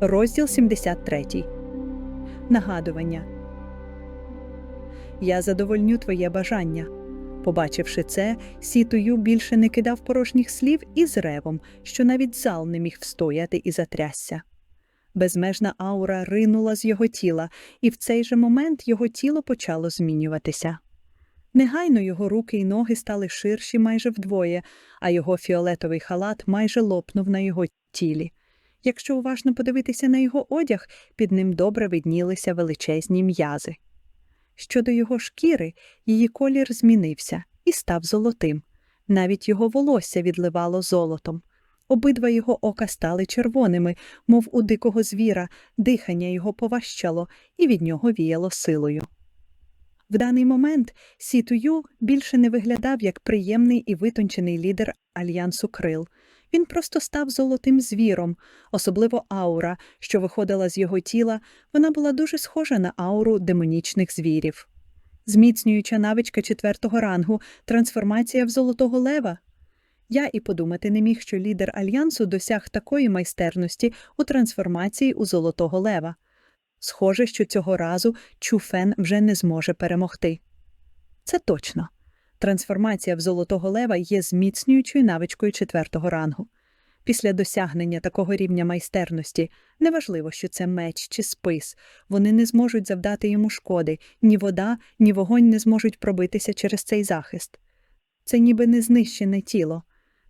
Розділ 73. Нагадування. Я задовольню твоє бажання. Побачивши це, Сітую більше не кидав порожніх слів і з ревом, що навіть зал не міг встояти і затрясся. Безмежна аура ринула з його тіла, і в цей же момент його тіло почало змінюватися. Негайно його руки й ноги стали ширші майже вдвоє, а його фіолетовий халат майже лопнув на його тілі. Якщо уважно подивитися на його одяг, під ним добре виднілися величезні м'язи. Щодо його шкіри, її колір змінився і став золотим. Навіть його волосся відливало золотом. Обидва його ока стали червоними, мов у дикого звіра, дихання його поважчало, і від нього віяло силою. В даний момент Сітую більше не виглядав як приємний і витончений лідер альянсу крил. Він просто став золотим звіром, особливо аура, що виходила з його тіла, вона була дуже схожа на ауру демонічних звірів. Зміцнююча навичка четвертого рангу, трансформація в золотого лева. Я і подумати не міг, що лідер альянсу досяг такої майстерності у трансформації у золотого лева. Схоже, що цього разу Чуфен вже не зможе перемогти. Це точно. Трансформація в золотого лева є зміцнюючою навичкою четвертого рангу. Після досягнення такого рівня майстерності, неважливо, що це меч чи спис, вони не зможуть завдати йому шкоди, ні вода, ні вогонь не зможуть пробитися через цей захист. Це ніби незнищене тіло.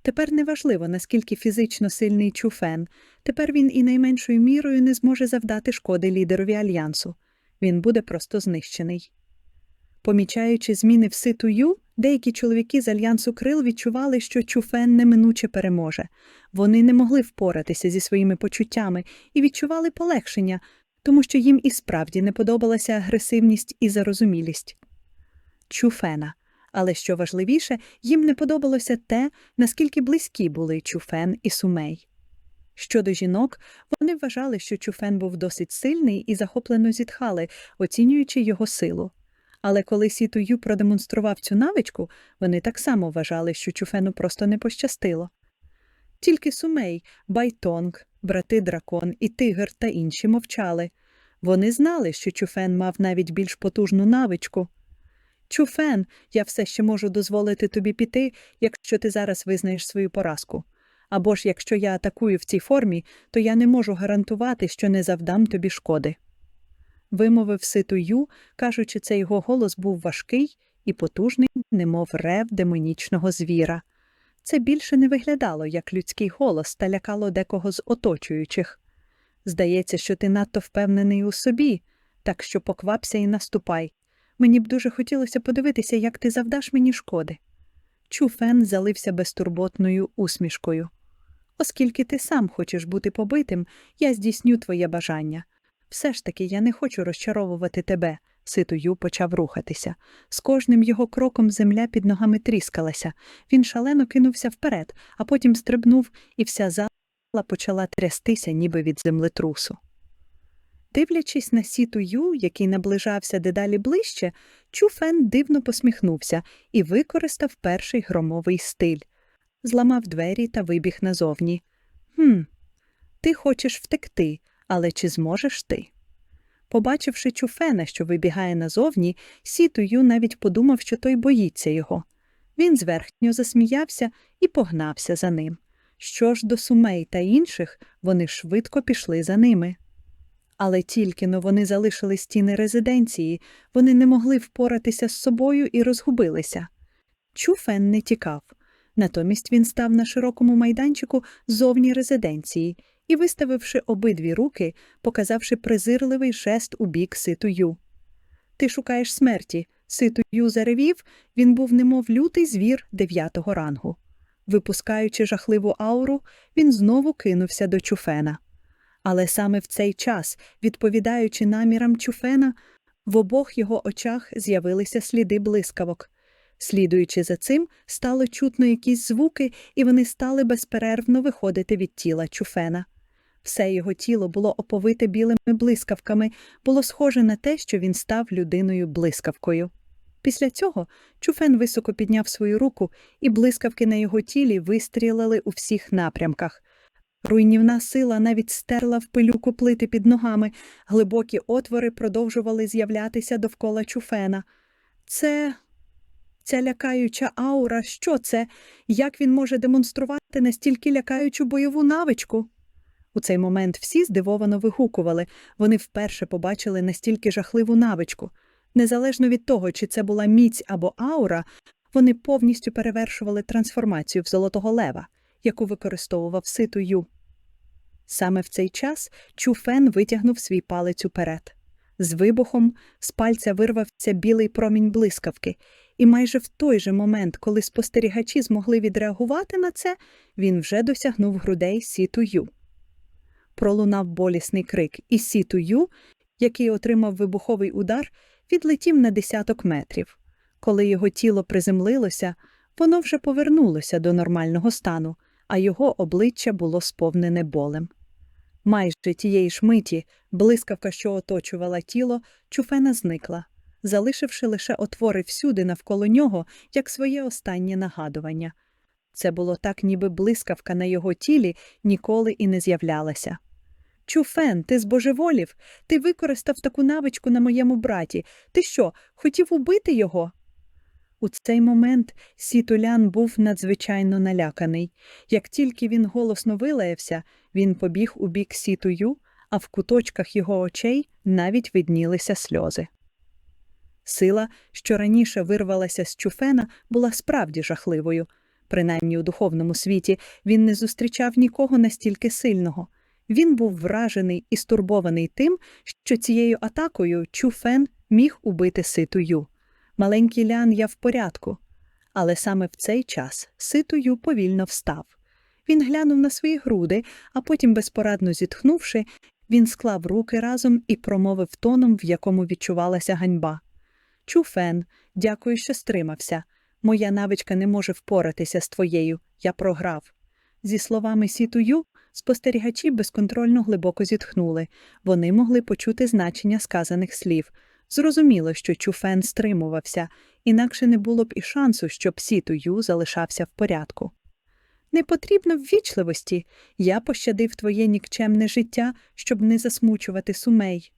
Тепер неважливо, наскільки фізично сильний Чуфен, тепер він і найменшою мірою не зможе завдати шкоди лідерові альянсу. Він буде просто знищений. Помічаючи зміни в ситую, деякі чоловіки з альянсу крил відчували, що Чуфен неминуче переможе. Вони не могли впоратися зі своїми почуттями і відчували полегшення, тому що їм і справді не подобалася агресивність і зарозумілість. Чуфена. Але що важливіше, їм не подобалося те, наскільки близькі були Чуфен і Сумей. Щодо жінок, вони вважали, що Чуфен був досить сильний і захоплено зітхали, оцінюючи його силу. Але коли Сітую продемонстрував цю навичку, вони так само вважали, що Чуфену просто не пощастило. Тільки Сумей, Байтонг, брати Дракон і Тигр та інші мовчали. Вони знали, що Чуфен мав навіть більш потужну навичку. Чуфен, я все ще можу дозволити тобі піти, якщо ти зараз визнаєш свою поразку. Або ж якщо я атакую в цій формі, то я не можу гарантувати, що не завдам тобі шкоди. Вимовив ситую, кажучи, це його голос був важкий і потужний, немов рев демонічного звіра. Це більше не виглядало як людський голос та лякало декого з оточуючих. Здається, що ти надто впевнений у собі, так що поквапся і наступай. Мені б дуже хотілося подивитися, як ти завдаш мені шкоди. Чуфен залився безтурботною усмішкою. Оскільки ти сам хочеш бути побитим, я здійсню твоє бажання. Все ж таки я не хочу розчаровувати тебе. Ситою почав рухатися. З кожним його кроком земля під ногами тріскалася. Він шалено кинувся вперед, а потім стрибнув, і вся зала почала трястися, ніби від землетрусу. Дивлячись на сітую, який наближався дедалі ближче, Чуфен дивно посміхнувся і використав перший громовий стиль. Зламав двері та вибіг назовні. Хм, ти хочеш втекти, але чи зможеш ти? Побачивши Чуфена, що вибігає назовні, Сітую навіть подумав, що той боїться його. Він зверхньо засміявся і погнався за ним. Що ж до сумей та інших, вони швидко пішли за ними. Але тільки но вони залишили стіни резиденції, вони не могли впоратися з собою і розгубилися. Чуфен не тікав. Натомість він став на широкому майданчику зовні резиденції і, виставивши обидві руки, показавши презирливий жест у бік ситую. Ти шукаєш смерті. Ситую заревів, він був немов лютий звір дев'ятого рангу. Випускаючи жахливу ауру, він знову кинувся до чуфена. Але саме в цей час, відповідаючи намірам Чуфена, в обох його очах з'явилися сліди блискавок. Слідуючи за цим, стало чутно якісь звуки, і вони стали безперервно виходити від тіла Чуфена. Все його тіло було оповите білими блискавками, було схоже на те, що він став людиною блискавкою. Після цього Чуфен високо підняв свою руку, і блискавки на його тілі вистрілили у всіх напрямках. Руйнівна сила навіть стерла в пилюку плити під ногами, глибокі отвори продовжували з'являтися довкола чуфена. Це. Ця лякаюча аура, що це? Як він може демонструвати настільки лякаючу бойову навичку? У цей момент всі здивовано вигукували. Вони вперше побачили настільки жахливу навичку. Незалежно від того, чи це була міць або аура, вони повністю перевершували трансформацію в золотого лева, яку використовував ситу Ю. Саме в цей час Чуфен витягнув свій палець уперед. З вибухом з пальця вирвався білий промінь блискавки, і майже в той же момент, коли спостерігачі змогли відреагувати на це, він вже досягнув грудей Сіту Ю. Пролунав болісний крик, і Сіту Ю, який отримав вибуховий удар, відлетів на десяток метрів. Коли його тіло приземлилося, воно вже повернулося до нормального стану, а його обличчя було сповнене болем. Майже тієї ж миті блискавка, що оточувала тіло, чуфена зникла, залишивши лише отвори всюди навколо нього, як своє останнє нагадування. Це було так, ніби блискавка на його тілі ніколи і не з'являлася. Чуфен, ти збожеволів? Ти використав таку навичку на моєму браті. Ти що, хотів убити його? У цей момент Сітулян був надзвичайно наляканий. Як тільки він голосно вилаявся, він побіг у бік Сітую, а в куточках його очей навіть виднілися сльози. Сила, що раніше вирвалася з Чуфена, була справді жахливою. Принаймні у духовному світі він не зустрічав нікого настільки сильного. Він був вражений і стурбований тим, що цією атакою Чуфен міг убити Ситую. Маленький Лян, я в порядку. Але саме в цей час Ситую повільно встав. Він глянув на свої груди, а потім, безпорадно зітхнувши, він склав руки разом і промовив тоном, в якому відчувалася ганьба. Чуфен, дякую, що стримався. Моя навичка не може впоратися з твоєю. Я програв. Зі словами Сітую, спостерігачі безконтрольно глибоко зітхнули. Вони могли почути значення сказаних слів. Зрозуміло, що Чуфен стримувався, інакше не було б і шансу, щоб Сітую залишався в порядку. Не потрібно ввічливості. Я пощадив твоє нікчемне життя, щоб не засмучувати сумей.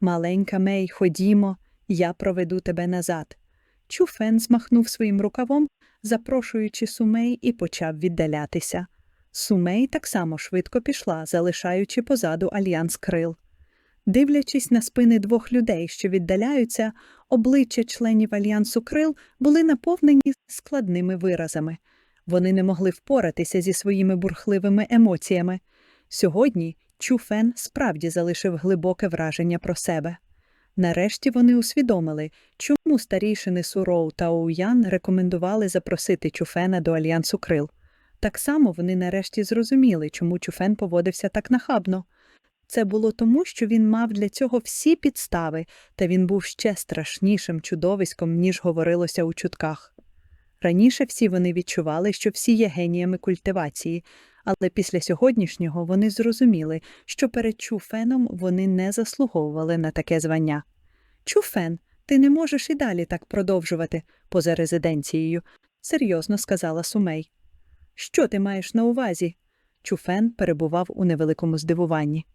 Маленька Мей, ходімо, я проведу тебе назад. Чуфен змахнув своїм рукавом, запрошуючи сумей, і почав віддалятися. Сумей так само швидко пішла, залишаючи позаду альянс крил. Дивлячись на спини двох людей, що віддаляються, обличчя членів альянсу крил були наповнені складними виразами. Вони не могли впоратися зі своїми бурхливими емоціями. Сьогодні Чуфен справді залишив глибоке враження про себе. Нарешті вони усвідомили, чому старішини Суроу та Оуян рекомендували запросити Чуфена до альянсу крил. Так само вони нарешті зрозуміли, чому Чуфен поводився так нахабно. Це було тому, що він мав для цього всі підстави, та він був ще страшнішим чудовиськом, ніж говорилося у чутках. Раніше всі вони відчували, що всі є геніями культивації, але після сьогоднішнього вони зрозуміли, що перед Чуфеном вони не заслуговували на таке звання. Чуфен, ти не можеш і далі так продовжувати, поза резиденцією, серйозно сказала Сумей. Що ти маєш на увазі? Чуфен перебував у невеликому здивуванні.